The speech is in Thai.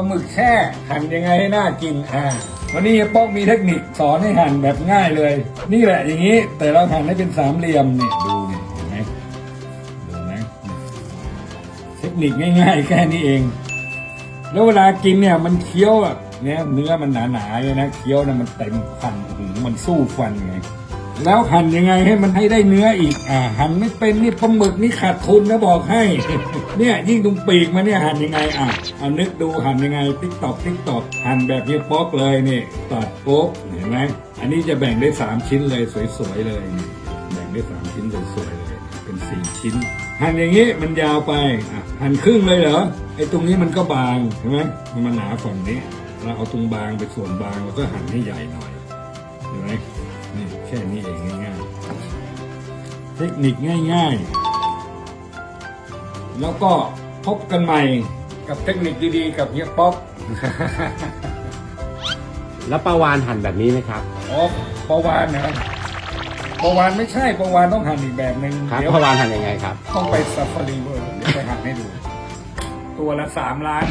ปลาหมึกแช่หั่นยังไงให้น่ากินอ่าวันนี้ป๊อกมีเทคนิคสอนให้หั่นแบบง่ายเลย นี่แหละอย่างนี้แต่เราหั่นให้เป็นสามเหลี่ยมเนี่ยดูเนี่เห็นไหมดูไหมเนี่ยเทคนิคง่าย ๆ แค่นี้เอง แล้วเวลากินเนี่ยมันเคี้ยวอะเนี่ยเนื้อมันหนาๆเลยนะเคี้ยวนะมันเต็มฟันหมันสู้ฟันไง แล้วหั่นยังไงให้มันให้ได้เนื้ออีก อ่า หั่นไม่เป็นนี่ปลาหมึกนี่ขาดทุนนะบอกให้ เนี่ยยิ่งตรงปีกมันเนี่ยหั่นยังไงอะเอานึกดูหั่นยังไงติ๊กตอกติ๊กตอกหั่นแบบนี้ป๊อกเลยนี่ตัดโป๊กเห็นไหมอันนี้จะแบ่งได้สามชิ้นเลยสวยๆเลยแบ่งได้สามชิ้นสวยๆเลยเป็นสี่ชิ้น หั่นอย่างนี้มันยาวไปอะหั่นครึ่งเลยเหรอไอ้ตรงนี้มันก็บางใช่ไหมมันหนาฝั่งนี้เราเอาตรงบางไปส่วนบางแล้วก็หั่นให้ใหญ่หน่อยเห็นไหม ค่นี้เองง่ายๆ เทคนิคง่ายๆ แล้วก็พบกันใหม่กับเทคนิคดีๆ กับเฮียป๊อกแล้วปลาวานหั่นแบบนี้ไหมครับอ๋อปลาวานนะปลาวานไม่ใช่ปลาวานต้องหั่นอีกแบบหนึ่งครับเดี๋ยวปลาวานหั่นยังไงครับ ต้องไปซัฟฟารีเวิร์เดี๋ยวไปหั่นให้ดู ตัวละสามล้าน